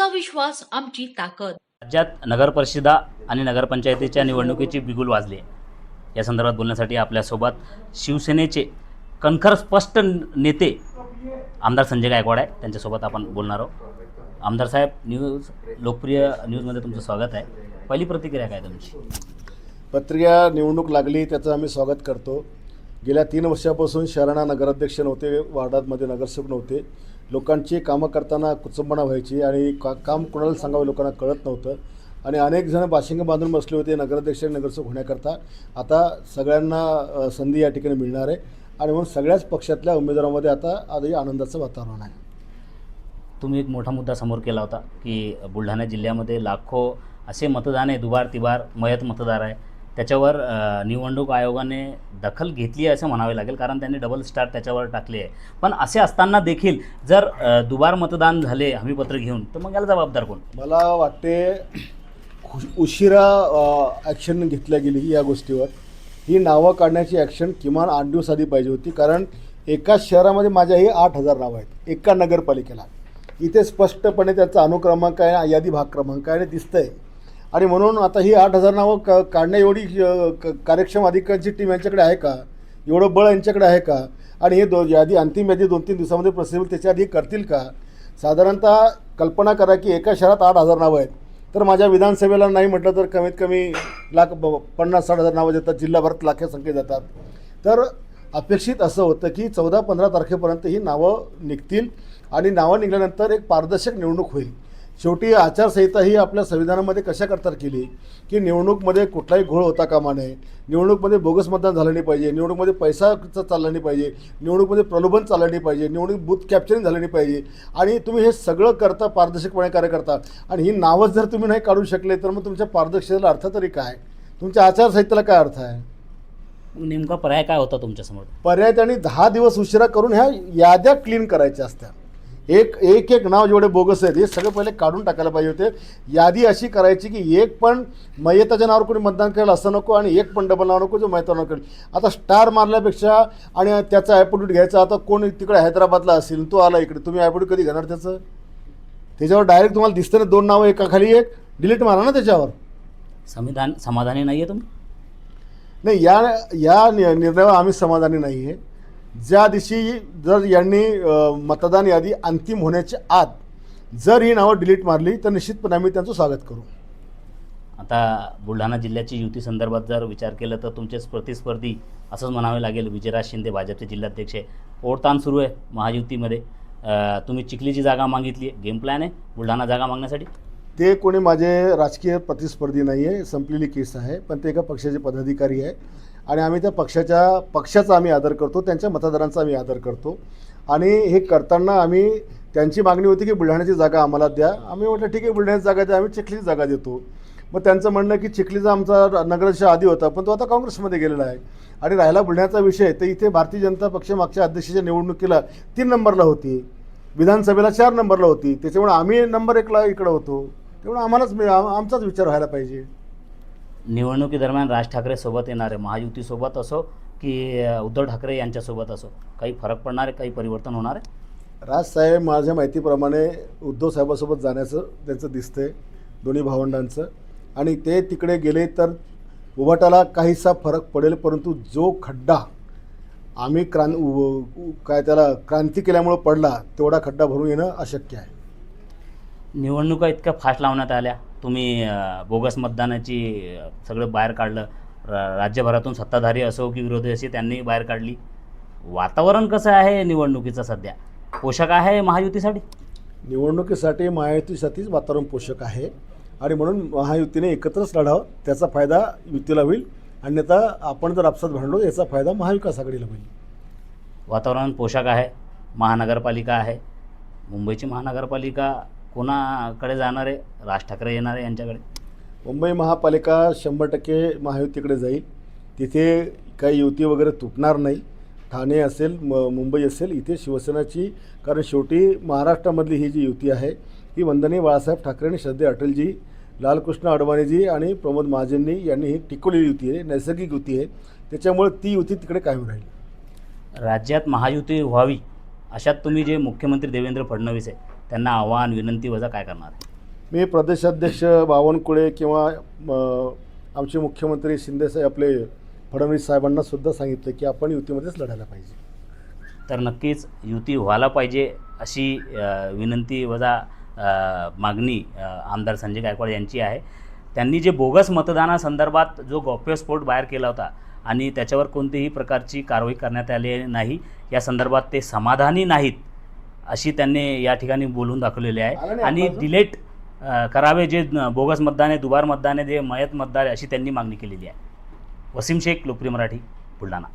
आत्मविश्वास आमची ताकद. राज्यात नगरपरिषदा आणि नगरपंचायतीच्या निवडणुकीची बिगुल वाजली आहे. या संदर्भात बोलण्यासाठी आपल्यासोबत शिवसेनेचे कणखर स्पष्ट नेते आमदार संजय गायकवाड आहे. त्यांच्यासोबत आपण बोलणार आहोत. आमदार साहेब न्यूज लोकप्रिय न्यूजमध्ये तुमचं स्वागत आहे. पहिली प्रतिक्रिया काय तुमची? पत्रिका निवडणूक लागली त्याचं आम्ही स्वागत करतो. गेल्या तीन वर्षापासून शहरांना नगराध्यक्ष नव्हते वार्डामध्ये नगरसेवक नव्हते. लोकांची कामं करताना कुचंबणा व्हायची आणि का काम कोणाला सांगावं लोकांना कळत नव्हतं. आणि अनेक जण बाशिंग बांधून बसले होते नगराध्यक्ष आणि नगरसेवक होण्याकरता. आता सगळ्यांना संधी या ठिकाणी मिळणार आहे. आणि म्हणून सगळ्याच पक्षातल्या उमेदवारांमध्ये आता आधी आनंदाचं वातावरण आहे. तुम्ही एक मोठा मुद्दा समोर केला होता की बुलढाणा जिल्ह्यामध्ये लाखो असे मतदान आहे दुबार तिबार मयत मतदार आहे. त्याच्यावर निवडणूक आयोगाने दखल घेतली आहे असं म्हणावे लागेल कारण त्यांनी डबल स्टार त्याच्यावर टाकले आहे. पण असे असताना देखील जर दुबार मतदान झाले हमीपत्र घेऊन तर मग याला जबाबदार कोण? मला वाटते उशिरा ॲक्शन घेतल्या गेली या गोष्टीवर. ही नावं काढण्याची ॲक्शन किमान आठ दिवस आधी पाहिजे होती कारण एकाच शहरामध्ये माझ्याही आठ हजार नावं आहेत. एका नगरपालिकेला. इथे स्पष्टपणे त्याचा अनुक्रमांक आहे यादी भाग क्रमांक आहे आणि दिसतंय. आणि म्हणून आता ही आठ हजार नावं क काढण्या एवढी क- कार्यक्षम अधिकाऱ्यांची टीम यांच्याकडे आहे का? एवढं बळ यांच्याकडे आहे का? आणि हे दो यादी अंतिम यादी दोन तीन दिवसामध्ये प्रसिद्ध त्याच्या आधी करतील का? साधारणतः कल्पना करा की एका शहरात आठ हजार नावं आहेत. तर माझ्या विधानसभेला नाही म्हटलं तर कमीत कमी लाख ब- पन्नास साठ हजार नावं जातात जिल्हाभरात लाखे संख्या जातात. तर अपेक्षित असं होतं की चौदा पंधरा तारखेपर्यंत ही नावं निघतील आणि नावं निघाल्यानंतर एक पारदर्शक निवडणूक होईल. शेवटी आचारसंहिता ही आपल्या संविधानामध्ये कशा करता केली? की निवडणूकमध्ये कुठलाही घोळ होता कामा नये. निवडणूकमध्ये बोगस मतदान झालं नाही पाहिजे. निवडणूकमध्ये पैसाचं चाललं नाही पाहिजे. निवडणूकमध्ये प्रलोभन चाललं नाही पाहिजे. निवडणूक बूथ कॅप्चरिंग झालं नाही पाहिजे. आणि तुम्ही हे सगळं करता पारदर्शकपणे कार्य करता. आणि ही नावं जर तुम्ही नाही काढू शकले तर मग तुमच्या पारदर्शकतेला अर्थ तरी काय? तुमच्या आचारसंहितेला काय अर्थ आहे? नेमका पर्याय काय होता तुमच्यासमोर? पर्याय त्यांनी दहा दिवस उशिरा करून ह्या याद्या क्लीन करायच्या असत्या. एक एक एक नाव जेवढे बोगस आहेत हे सगळं पहिले काढून टाकायला पाहिजे होते. यादी अशी करायची की एक पण मयताच्या नावावर कोणी मतदान करेल असं नको आणि एक पण डबल नाव नको जो मयतावर करेल. आता स्टार मारल्यापेक्षा आणि त्याचा ॲपोडिट घ्यायचा आता कोण तिकडे हैदराबादला असेल तो आला इकडे तुम्ही ॲपोडिट कधी घेणार त्याचं? त्याच्यावर डायरेक्ट तुम्हाला दिसतं ना दोन नावं एकाखाली एक डिलीट मारा ना त्याच्यावर. संविधान समाधानी नाही आहे तुम्ही? नाही या या निर्णयावर आम्ही समाधानी नाही आहे ज्या दिवशी जर यांनी मतदान यादी अंतिम होण्याच्या आत जर ही नावं डिलीट मारली तर निश्चितपणे आम्ही त्यांचं स्वागत करू. आता बुलढाणा जिल्ह्याची युती संदर्भात जर विचार केला तर तुमचे प्रतिस्पर्धी असंच म्हणावे लागेल. विजयराज शिंदे भाजपचे जिल्हाध्यक्ष आहे. ओढताण सुरू आहे महायुतीमध्ये. तुम्ही चिखलीची जागा मागितली आहे गेम प्लॅन आहे बुलढाणा जागा मागण्यासाठी? ते कोणी माझे राजकीय प्रतिस्पर्धी नाही आहे संपलेली केस आहे. पण ते एका पक्षाचे पदाधिकारी आहे. आणि आम्ही त्या पक्षाच्या पक्षाचा आम्ही आदर करतो त्यांच्या मतदारांचा आम्ही आदर करतो. आणि हे करताना आम्ही त्यांची मागणी होती की बुलढाण्याची जागा आम्हाला द्या. आम्ही म्हटलं ठीक आहे बुलढाण्याची जागा द्या आम्ही चिखलीची जागा देतो. मग त्यांचं म्हणणं की चिखलीचा आमचा नगराध्यक्ष आधी होता पण तो आता काँग्रेसमध्ये गेलेला आहे. आणि राहिला बुलढाण्याचा विषय तर इथे भारतीय जनता पक्ष मागच्या अध्यक्षाच्या निवडणुकीला तीन नंबरला होती. विधानसभेला चार नंबरला होती. त्याच्यामुळे आम्ही नंबर एकला इकडं होतो. त्यामुळे आम्हालाच मिळ- आमचाच विचार व्हायला पाहिजे. निवडणुकीदरम्यान राज ठाकरे सोबत येणार आहे महायुतीसोबत असो की उद्धव ठाकरे यांच्यासोबत असो काही फरक पडणार आहे काही परिवर्तन होणार आहे? राजसाहेब माझ्या माहितीप्रमाणे उद्धव साहेबासोबत जाण्याचं त्यांचं दिसतंय दोन्ही भावंडांचं. आणि ते तिकडे गेले तर उभाटाला काहीसा फरक पडेल परंतु जो खड्डा आम्ही क्रां काय त्याला क्रांती केल्यामुळं पडला तेवढा खड्डा भरून येणं अशक्य आहे. निवडणुका इतक्या फास्ट लावण्यात आल्या. तुम्ही बोगस मतदानाची सगळं बाहेर काढलं. र- राज्यभरातून सत्ताधारी असो की विरोधी असे त्यांनी बाहेर काढली. वातावरण कसं आहे निवडणुकीचं सध्या? पोषक आहे महायुतीसाठी? निवडणुकीसाठी महायुतीसाठीच वातावरण पोषक आहे. आणि म्हणून महायुतीने एकत्रच लढावं त्याचा फायदा युतीला होईल. अन्यथा आपण जर आपसात भांडलो याचा फायदा महाविकास आघाडीला होईल. वातावरण पोषक आहे महानगरपालिका आहे. मुंबईची महानगरपालिका कोणाकडे जाणार आहे राज ठाकरे येणार आहे यांच्याकडे. मुंबई महापालिका शंभर टक्के महायुतीकडे जाईल. तिथे काही युती वगैरे तुटणार नाही. ठाणे असेल म मुंबई असेल इथे शिवसेनाची कारण शेवटी महाराष्ट्रामधली ही जी युती आहे ही वंदनीय बाळासाहेब ठाकरे आणि श्रद्धे अटलजी लालकृष्ण अडवाणीजी आणि प्रमोद महाजननी यांनी ही टिकवलेली युती आहे नैसर्गिक युती आहे. त्याच्यामुळे ती युती तिकडे कायम राहील. राज्यात महायुती व्हावी अशात तुम्ही जे मुख्यमंत्री देवेंद्र फडणवीस आहे त्यांना आव्हान विनंती वजा काय करणार? मी प्रदेशाध्यक्ष बावनकुळे किंवा आमचे मुख्यमंत्री शिंदेसाहेब आपले फडणवीस साहेबांना सुद्धा सांगितलं की आपण युतीमध्येच लढायला पाहिजे. तर नक्कीच युती व्हायला पाहिजे अशी विनंती वजा मागणी आमदार संजय गायकवाड यांची आहे. त्यांनी जे बोगस मतदानासंदर्भात जो गौप्यस्फोट बाहेर केला होता आणि त्याच्यावर कोणतीही प्रकारची कारवाई करण्यात आली नाही या संदर्भात ते समाधानी नाहीत. अशी त्यांनी या ठिकाणी बोलून दाखवलेली आहे आणि? डिलेट करावे जे बोगस मतदान आहे दुबार मतदान आहे जे मयत मतदार आहे अशी त्यांनी मागणी केलेली आहे वसीम शेख लोकप्रिय मराठी बुलढाणा